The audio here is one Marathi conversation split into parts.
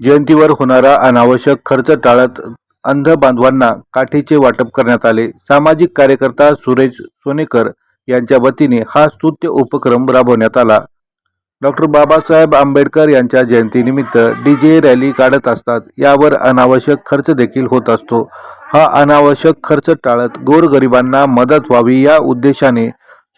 जयंतीवर होणारा अनावश्यक खर्च टाळत अंध बांधवांना काठीचे वाटप करण्यात आले. सामाजिक कार्यकर्ता सुरेश सोनेकर यांच्या वतीने हा स्तुत्य उपक्रम राबवण्यात आला. डॉक्टर बाबासाहेब आंबेडकर यांच्या जयंतीनिमित्त डी जे रॅली काढत असतात. यावर अनावश्यक खर्च देखील होत असतो. हा अनावश्यक खर्च टाळत गोरगरिबांना मदत व्हावी या उद्देशाने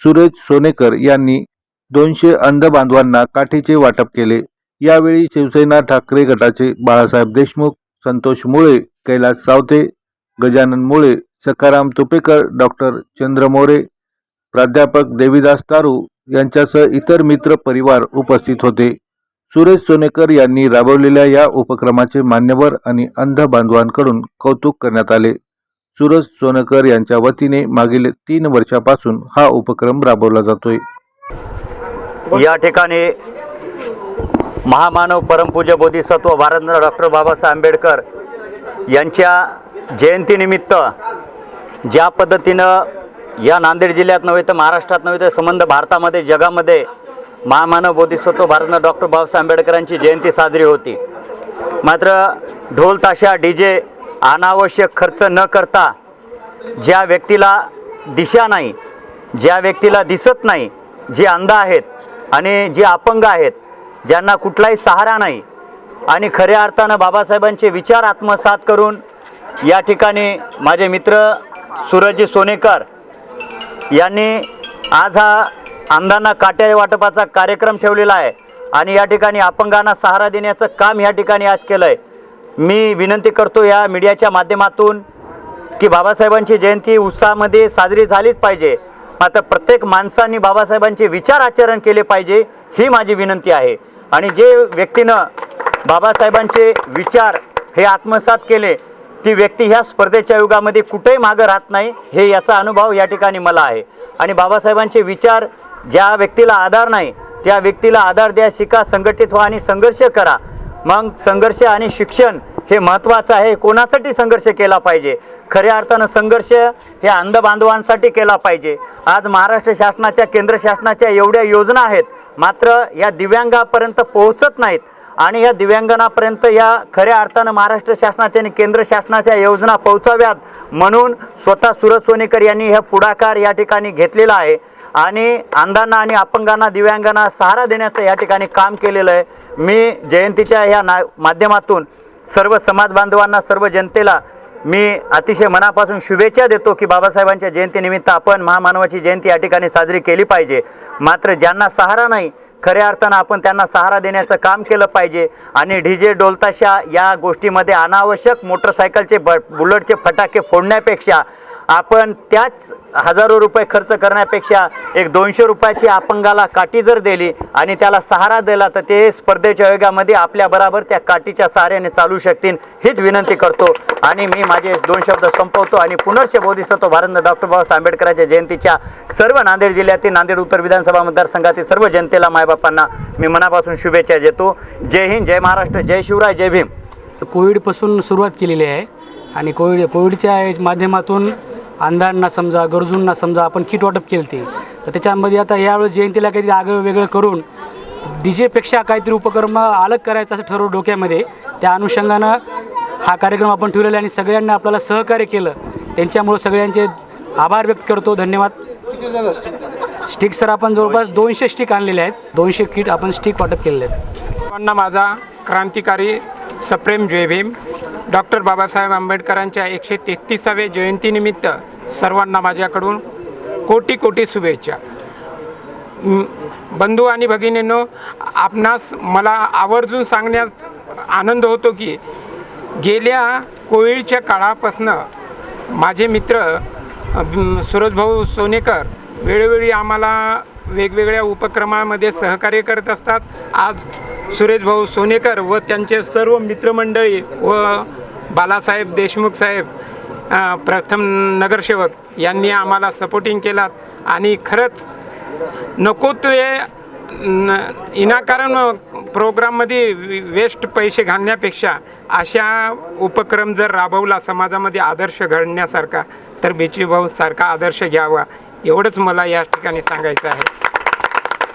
सुरेश सोनेकर यांनी दोनशे अंध बांधवांना काठीचे वाटप केले. यावेळी शिवसेना ठाकरे गटाचे बाळासाहेब देशमुख संतोष मुळे कैलास सावते गजानन मुळे सखाराम तुपेकर डॉक्टर चंद्र मोरे प्राध्यापक देवीदास तारू यांच्यासह इतर मित्र परिवार उपस्थित होते. सुरेश सोनेकर यांनी राबवलेल्या या उपक्रमाचे मान्यवर आणि अंध बांधवांकडून कौतुक करण्यात आले. सुरज सोनेकर यांच्या वतीने मागील तीन वर्षापासून हा उपक्रम राबवला जातोय. या ठिकाणी महामानव परमपूज्य बोधिसत्व भारतरत्न डॉक्टर बाबासाहेब आंबेडकर यांच्या जयंतीनिमित्त ज्या पद्धतीनं या नांदेड जिल्ह्यात नव्हे तर महाराष्ट्रात नव्हे तर संबंध भारतामध्ये जगामध्ये महामानव बोधिसत्व भारतरत्न डॉक्टर बाबासाहेब आंबेडकरांची जयंती साजरी होती. मात्र ढोल ताशा डी जे अनावश्यक खर्च न करता ज्या व्यक्तीला दिशा नाही ज्या व्यक्तीला दिसत नाही जे अंध आहेत आणि जे अपंग आहेत ज्यांना कुठलाही सहारा नाही आणि खऱ्या अर्थानं बाबासाहेबांचे विचार आत्मसात करून या ठिकाणी माझे मित्र सूरजजी सोनेकर यांनी आज हा अंधांना काट्या वाटपाचा कार्यक्रम ठेवलेला आहे आणि या ठिकाणी अपंगांना सहारा देण्याचं काम या ठिकाणी आज केलं आहे मी विनंती करतो या मीडियाच्या माध्यमातून की बाबासाहेबांची जयंती उत्साहामध्ये साजरी झालीच पाहिजे. मात्र प्रत्येक माणसांनी बाबासाहेबांचे विचार आचरण केले पाहिजे ही माझी विनंती आहे. आणि जे व्यक्तीनं बाबासाहेबांचे विचार हे आत्मसात केले ती व्यक्ती ह्या स्पर्धेच्या युगामध्ये कुठेही मागं राहत नाही हे याचा अनुभव या ठिकाणी मला आहे. आणि बाबासाहेबांचे विचार ज्या व्यक्तीला आधार नाही त्या व्यक्तीला आधार द्या शिका संघटित व्हा आणि संघर्ष करा. मग संघर्ष आणि शिक्षण हे महत्त्वाचं आहे कोणासाठी संघर्ष केला पाहिजे? खऱ्या अर्थानं संघर्ष हे अंधबांधवांसाठी केला पाहिजे. आज महाराष्ट्र शासनाच्या केंद्र शासनाच्या एवढ्या योजना आहेत मात्र या दिव्यांगापर्यंत पोहोचत नाहीत. आणि या दिव्यांगांपर्यंत या खऱ्या अर्थानं महाराष्ट्र शासनाच्या आणि केंद्र शासनाच्या योजना पोहोचाव्यात म्हणून स्वतः सुरज सोनेकर यांनी हे पुढाकार या ठिकाणी घेतलेला आहे. आणि अंधांना आणि अपंगांना दिव्यांगांना सहारा देण्याचं या ठिकाणी काम केलेलं आहे. मी जयंतीच्या ह्या ना माध्यमातून सर्व समाज बांधवांना सर्व जनतेला मी अतिशय मनापासून शुभेच्छा देतो की बाबासाहेबांच्या जयंतीनिमित्त आपण महामानवाची जयंती या ठिकाणी साजरी केली पाहिजे. मात्र ज्यांना सहारा नाही खऱ्या अर्थानं आपण त्यांना सहारा देण्याचं काम केलं पाहिजे आणि डी जे डोलताशा या गोष्टीमध्ये अनावश्यक मोटरसायकलचे ब बुलेटचे फटाके फोडण्यापेक्षा आपण त्याच हजारो रुपये खर्च करण्यापेक्षा एक दोनशे रुपयाची अपंगाला काठी जर दिली आणि त्याला सहारा दिला तर ते स्पर्धेच्या योगामध्ये आपल्याबरोबर त्या काठीच्या सहाऱ्याने चालू शकतील हीच विनंती करतो. आणि मी माझे दोन शब्द संपवतो आणि पुनर्श बोधिसत्व भारत डॉक्टर बाबासाहेब आंबेडकरांच्या जयंतीच्या सर्व नांदेड जिल्ह्यातील नांदेड उत्तर विधानसभा मतदारसंघातील सर्व जनतेला मायबापांना मी मनापासून शुभेच्छा देतो. जय हिंद जय महाराष्ट्र जय शिवराय जय भीम. कोविडपासून सुरुवात केलेली आहे आणि कोविड कोविडच्या माध्यमातून अंधांना समजा गरजूंना समजा आपण किट वाटप केलं ते. तर त्याच्यामध्ये आता यावेळेस जयंतीला काहीतरी आगळं वेगळं करून डी जेपेक्षा काहीतरी उपक्रम अलग करायचं असं ठरवलं डोक्यामध्ये. त्या अनुषंगानं हा कार्यक्रम आपण ठेवलेला आहे आणि सगळ्यांनी आपल्याला सहकार्य केलं. त्यांच्यामुळं सगळ्यांचे आभार व्यक्त करतो. धन्यवाद. स्टिक सर आपण जवळपास दोनशे स्टिक आणलेले आहेत. दोनशे किट आपण स्टिक वाटप केलेले आहेत. सर्वांना माझा क्रांतिकारी सप्रेम जय भीम डॉक्टर बाबासाहेब आंबेडकरांच्या एकशे तेहतीसाव्या जयंतीनिमित्त सर्वांना माझ्याकडून कोटी कोटी शुभेच्छा. बंधू आणि भगिनींनो आपणास मला आवर्जून सांगण्यात आनंद होतो की गेल्या कोविडच्या काळापासनं माझे मित्र सूरजभाऊ सोनेकर वेळोवेळी आम्हाला वेगवेगळ्या उपक्रमामध्ये सहकार्य करत असतात. आज सुरेशभाऊ सोनेकर व त्यांचे सर्व मित्रमंडळी व बालासाहेब देशमुख साहेब प्रथम नगरसेवक यांनी आम्हाला सपोर्टिंग केलात. आणि खरंच नको ते न प्रोग्राममध्ये वेस्ट पैसे घालण्यापेक्षा अशा उपक्रम जर राबवला समाजामध्ये आदर्श घडण्यासारखा तर बेचीभाऊ सारखा आदर्श घ्यावा. एवढंच मला या ठिकाणी सांगायचं आहे.